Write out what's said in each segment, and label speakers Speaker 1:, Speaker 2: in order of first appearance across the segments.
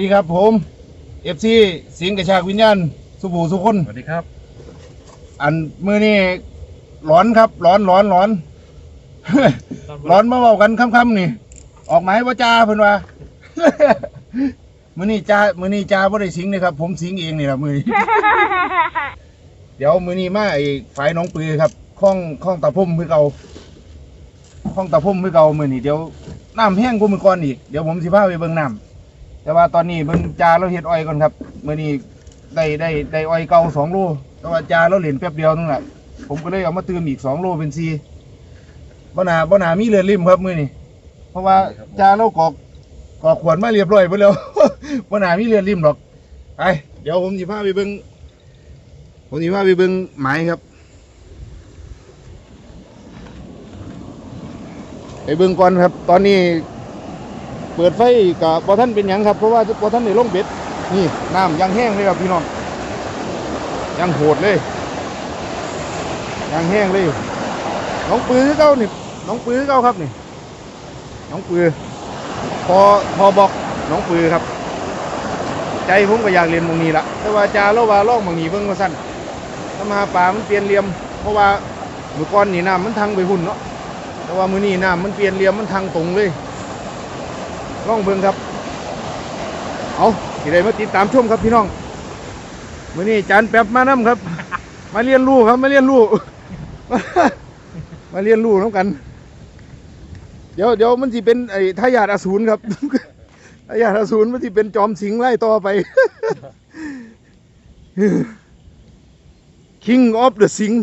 Speaker 1: ดีครับผมเอฟซีสิงห์กระชากวิญญาณสุบูสุคน
Speaker 2: สวัสดีครับ
Speaker 1: อันมือนี่ร้อนครับ ร้อนร้อนร้อน ร้อนมาเบากันค่ำๆนี่ ออกหมายว่าจ้าเพิ่นว่า มือนี่จ้ามือนี่จ้าบ่ได้สิงเลยครับ ผมสิงเองนี่ครับมือนี้เดี๋ยวมือนี้มาไอ้ฝ่ายหน้องปือครับคล้องคล้องตะพุ่มคือเก่าคล้องตะพุ่มคือเก่ามือนี้เดี๋ยวน้ำแห้งกูมือก่อนอีกเดี๋ยวผมสิพาไปเบิ่งน้ำ แต่ว่าตอนนี้เบิ่งจาเราเฮ็ดอ้อยก่อนครับมือนี้ได้ได้ได้อ้อยเก่าสองโลแต่ว่าจาเราเหรียญแป๊บเดียวนั่นแหละผมก็เลยเอามาเติมอีกสองโลเป็นสี่บ่นาบ่นามีเลือดริมครับมือนี้เพราะว่าจาเรากอกกอกขวดมาเรียบร้อยไปแล้วบ่นามีเลือดริมหรอกไปเดี๋ยวผมสิพาไปเบิ่งผมนี่ว่าไปเบิ่งไม้ครับไปเบิ่งก่อนครับ ตอนนี้ เปิดไฟกับบอท่านเป็นหยังครับเพราะว่าบอท่านในลงเบ็ดนี่น้ำยังแห้งเลยครับพี่น้องยังโหดเลยยังแห้งเลยน้องปือคือเก้านี่น้องปือคือเก้าครับนี่น้องปือพอพอบอกน้องปือครับ ใจผมก็อยากเรียนมองนี้ละแต่ว่าจาเล่าว่าล่องมองนี้เบิ่งมาสั้นถ้ามาป่ามันเปลี่ยนเหลี่ยม เพราะว่าเมื่อก่อนนี่น้ำมันทางไปหุ่นเนาะแต่ว่ามือนี้น้ำมันเปลี่ยนเหลี่ยมมันทางตรงเลย ล่องเบิงครับ เอาสิได้มาติดตามชมครับพี่น้องมื้อนี้จานแป๊บมานํครับ มาเรียนรู้ครับมาเรียนรู้ มาเรียนรู้น้ำกัน เดี๋ยวเดี๋ยวมันสิเป็นไอ้ทายาทอสูรครับทายาทอสูรมันสิเป็นจอมสิงไล่ต่อไป King of the Sing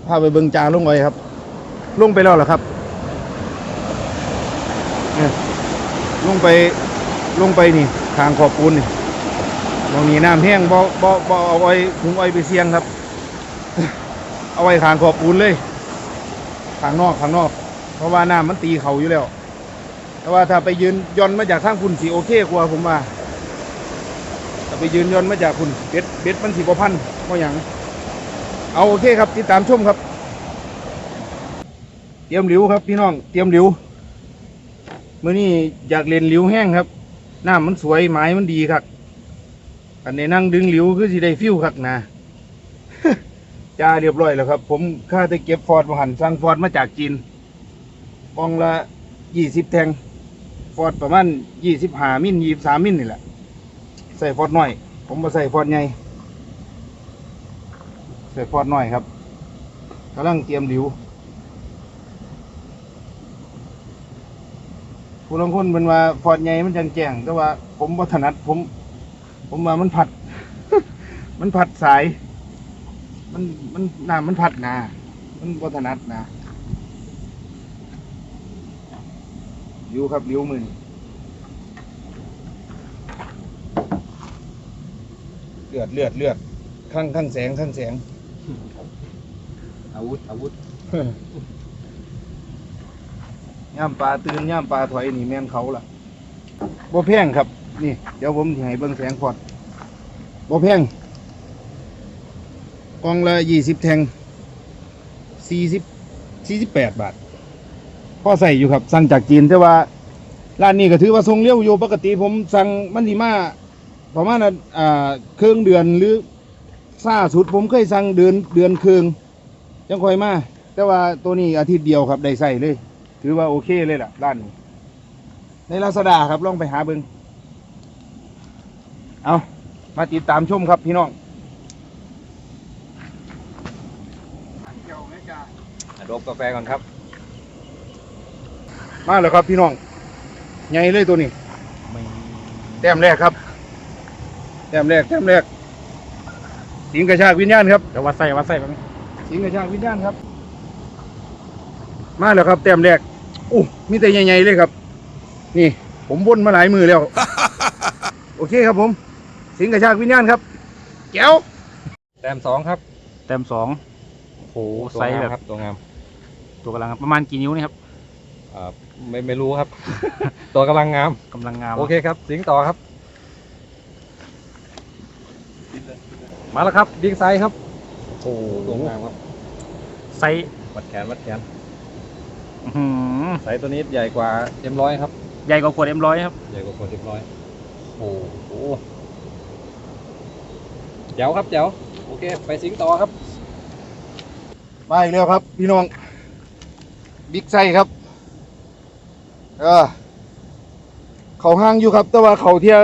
Speaker 1: พาไปเบิงจาลงไปครับ ลงไปแล้วเหรอครับเนี่ยลงไปลงไปนี่ทางขอบปูนนี่มองนี้น้ำแห้งบ่บ่บ่เอาไว้ถุงไว้ไปเสี่ยงครับ เอาไว้ทางขอบปูนเลยทางนอกทางนอก เพราะว่าน้ำมันตีเขาอยู่แล้ว แต่ว่าถ้าไปยืนย่อนมาจากทางคุณสีโอเคกว่าผมว่าถ้าไปยืนย่อนมาจากคุณเบ็ดเบ็ดมันสีบ่พันเพราะอย่าง เอาโอเคครับติดตามชมครับ เตรียมหลิวครับพี่น้องเตรียมหลิวเมื่อนี้อยากเล่นหลิวแห้งครับหน้ำมันสวยไม้มันดีครับอันนี้นั่งดึงหลิวคือสิได้ฟิวครับนะจ้าเรียบร้อยแล้วครับ ผมค่าจะเก็บฟอร์ดมาหันสั่งฟอร์ดมาจากจีนกล่องละยี่สิบแทง ฟอร์ดประมาณยี่สิบห้ามิลยี่สามมิลนี่แหละ ใส่ฟอร์ดน้อย ผมมาใส่ฟอร์ดใหญ่ ใส่ฟอร์ดน้อยครับกำลังเตรียมหลิวผู้ลงคนเป็นว่าฟอดใหญ่มันจังแจ้งแต่ว่า ผมบ่ถนัดผม ผมว่ามันผัด มันผัดสาย มันมันน้ำมันผัดนา มันบ่ถนัดนะริ้วครับริ้วมือเลือดเลือดเลือดข้างข้างแสงข้างแสง
Speaker 2: อาวุธอาวุธ
Speaker 1: ย่ามปลาตื่นย่ามปลาถอยนี่แม่นเขาล่ะบ่แพงครับ นี่เดี๋ยวผมสิให้เบิ่งแสงพอดบ่แพงกล่องละยี่สิบแทงสี่สิบสี่สิบแปดบาทพอใส่อยู่ครับ สั่งจากจีนแต่ว่าร้านนี้ก็ถือว่าทรงเลี้ยวอยู่ปกติผมสั่งมันสิมาประมาณน่ะอ่าเครื่องเดือนหรือ ซ่าสุดผมเคยสั่งเดือนเดือนครึ่งจังค่อยมา แต่ว่าตัวนี้อาทิตย์เดียวครับได้ใส่เลย ถือว่าโอเคเลยล่ะร้านนี้ในลาซาด้าครับลองไปหาเบิงเอามาติดตามชมครับพี่น้อง
Speaker 2: ดบกาแฟก่อนครับ
Speaker 1: มาแล้วครับพี่น้องใหญ่เลยตัวนี้แต้มแรกครับ แต้มแรกแต้มแรก สิงกระชากวิญญาณครับ
Speaker 2: เดี๋ยววัดไส้วัดไส้แป๊บนึง
Speaker 1: สิงกระชากวิญญาณครับ มาแล้วครับแต้มแรกอู้มีแต่ใหญ่ๆเลยครับ นี่ ผมบนมาหลายมือแล้ว โอเคครับผม สิงกระชากวิญญาณครับแก้ว
Speaker 2: แต้มสองครับ
Speaker 3: แต้มสองโอ้โห
Speaker 2: ตัว
Speaker 3: ไซส์
Speaker 2: งาม
Speaker 3: แบบ
Speaker 2: ครับตัวงาม
Speaker 3: ตัวกำลังประมาณกี่นิ้วนี่ครับ
Speaker 2: อ่าไม่ไม่รู้ครับ ตัวกำลังงาม
Speaker 3: กำลังงาม
Speaker 2: โอเคครับ สิงต่อครับ มาแล้วครับบิ๊กไซส์ครับโอ้ตัวงามครับ
Speaker 3: ไซส์
Speaker 2: วัดแขนวัดแขน
Speaker 3: อื้อหือ
Speaker 2: ไซส์ตัวนี้ใหญ่กว่าเอ็มร้อยครับ
Speaker 3: ใหญ่กว่าขวดเอ็มร้อยครับ
Speaker 2: ใหญ่กว่าคนเอ็มร้อยโอ้โหแจ๋วครับแจ๋วโอเค ไปสิงต่อครับ
Speaker 1: มาอีกแล้วครับ พี่น้องบิ๊กไซครับเออเขาห้างอยู่ครับ แต่ว่าเขาเทีย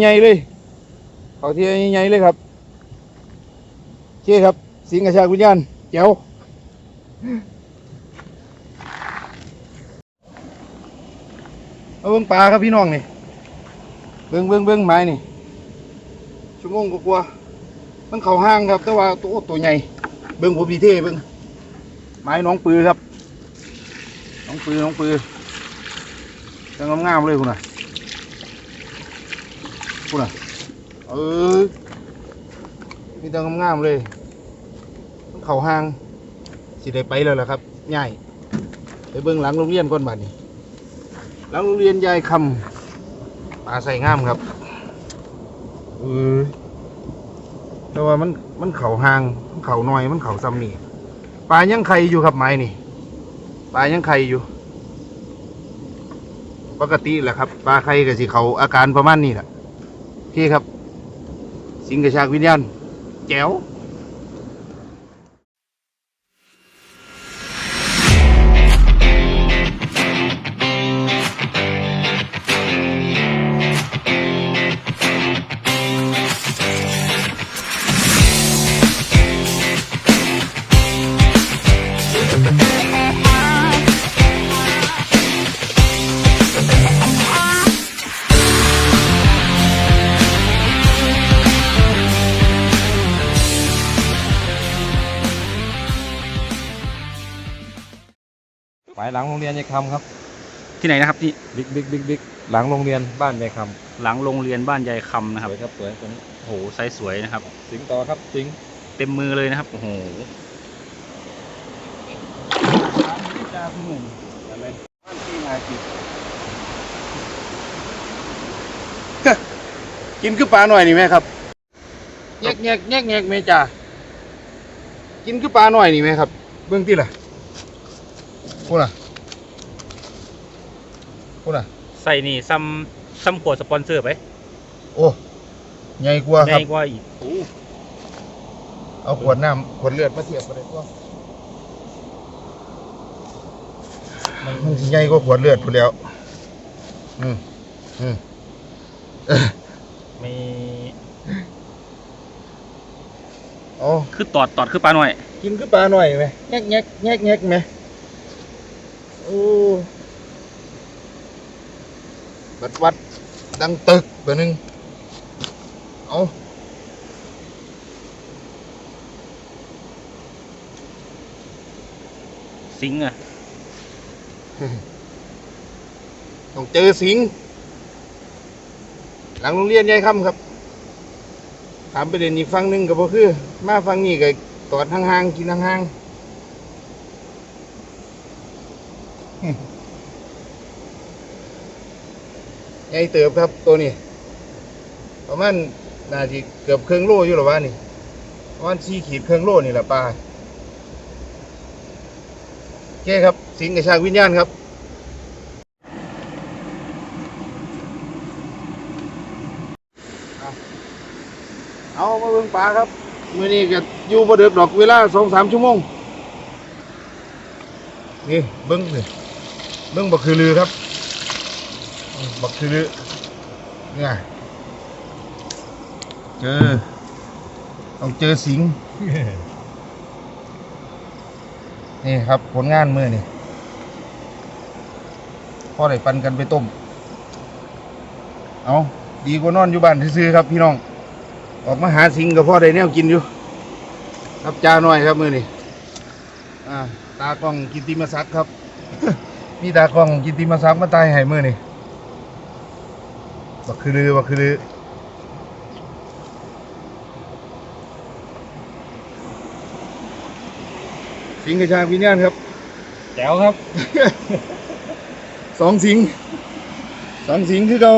Speaker 1: ใหญ่ๆเลย เขาเทียใหญ่ๆเลยครับโอ เคครับ สิงห์กระชากวิญญาณเจ๋วเอาเบิ้งปลาครับพี่น้องนี่ เบิ้งเบิ้งเบิ้งไม้นี่ ชั่วโมงกว่ามันเข่าห้างครับ แต่ว่าตัวตัวใหญ่ เบิ้งผมดีเท่เบิ้งไม้น้องปือครับ น้องปือน้องปือจังงามๆเลยคุณน่ะคุณน่ะเออ มีแต่งามๆเลยมันเข่าห้างสิได้ไปแล้วล่ะครับใหญ่ไปเบิ่งหลังโรงเรียนก่อนบัดนี้ หลังโรงเรียนยายคำปลาใส่งามครับเออแต่ว่ามันมันเข่าห้างมันเข่าน้อยมันเข่าซ้ำนี่ปลายังไข่อยู่ครับไม้นี่ปลายังไข่อยู่ ปกติแหละครับปลาไข่กับสิเขาอาการประมาณนี้แหละโอเคครับ สิงกระชากวิญญาณ แไป
Speaker 2: หลังโรงเรียนยายคำครับ
Speaker 3: ที่ไหนนะครับที่
Speaker 2: บิ๊กบิ๊กบิ๊กบิ๊กหลังโรงเรียนบ้านยายค
Speaker 3: หลังโรงเรียนบ้านยายคำำนะ
Speaker 2: ส
Speaker 3: ครับ
Speaker 2: วยครับสวยตัวนี้
Speaker 3: โอ้โหไซส์สวยนะครับ
Speaker 2: สิงต่อครับสิง
Speaker 3: เต็มมือเลยนะครับโอ้โห
Speaker 1: กินคือปลาหน่อยนี่ไหมครับแยกแยกแยกแยกไหมจ่ากินคือปลาหน่อยนี่ไหมครับ เบื้องที่ล่ะ พูดล่ะพูดล่ะ
Speaker 3: ใส่นี่ซ้ำซ้ำขวดสปอนเซอร์ไป
Speaker 1: โอ้ใหญ่กว่า
Speaker 3: ให
Speaker 1: ครั
Speaker 3: ญ่
Speaker 1: บ
Speaker 3: กว่าอีก
Speaker 1: เอาขวดน้ำขวดเลือดมาเทียบกันเลยว่ามันสิใหญ่กว่าขวดเลือดพูดแล้ว อืมอืมเอ้อ
Speaker 3: ไม่
Speaker 1: อ๋อ
Speaker 3: คือตอดตอดคือปลาหน่อย
Speaker 1: กินคือปลาหน่อยไหมแงกแงกแงกแงกไหมโอ้ บัดวัดดังตึกแบบนึง เอา
Speaker 3: สิงห์อะ
Speaker 1: ต้องเจอสิงห์หลังโรงเรียนยายคำครับ ถามไปเด่นอีกฟังหนึ่งก็บ่คือ มาฟังนี่ก็ตอดห่างๆ กินห่างๆ ใหญ่เติบครับตัวนี้ ประมาณนาทีเกือบเครื่องโลอยู่หรอวะนี่ประมาณสี่ขีดเครื่องโลนี่แหละปลาโอเคครับ สิงห์กระชากวิญญาณครับเอามาเบิ่งปลาครับมื่อนี้ก็อยู่บ่เดือดดอกเวลาสองสามชั่วโมงนี่เบิ้งนี่เบิ้งบักคือลือครับอืม บักคือลือเนี่ยเจอต้องเจอสิงห์นี่ครับผลงานมือนี่พ่อได้ปันกันไปต้ม เอาดีกว่านอนอยู่บ้านซื่อๆครับพี่น้อง ออกมาหาสิงกับพ่อได้แนวกินอยู่ ครับจ้าหน่อยครับมือนี่อ่าตากล้องกินติมาซักดิ์ครับ มีตากล้องกินติมาซักดิ์มาตายให้มือนี่ บักคือลือบักคือลือสิงกระชากวิญญาณครับ
Speaker 2: แจ๋วครับ
Speaker 1: สองสิงสองสิงคือเรา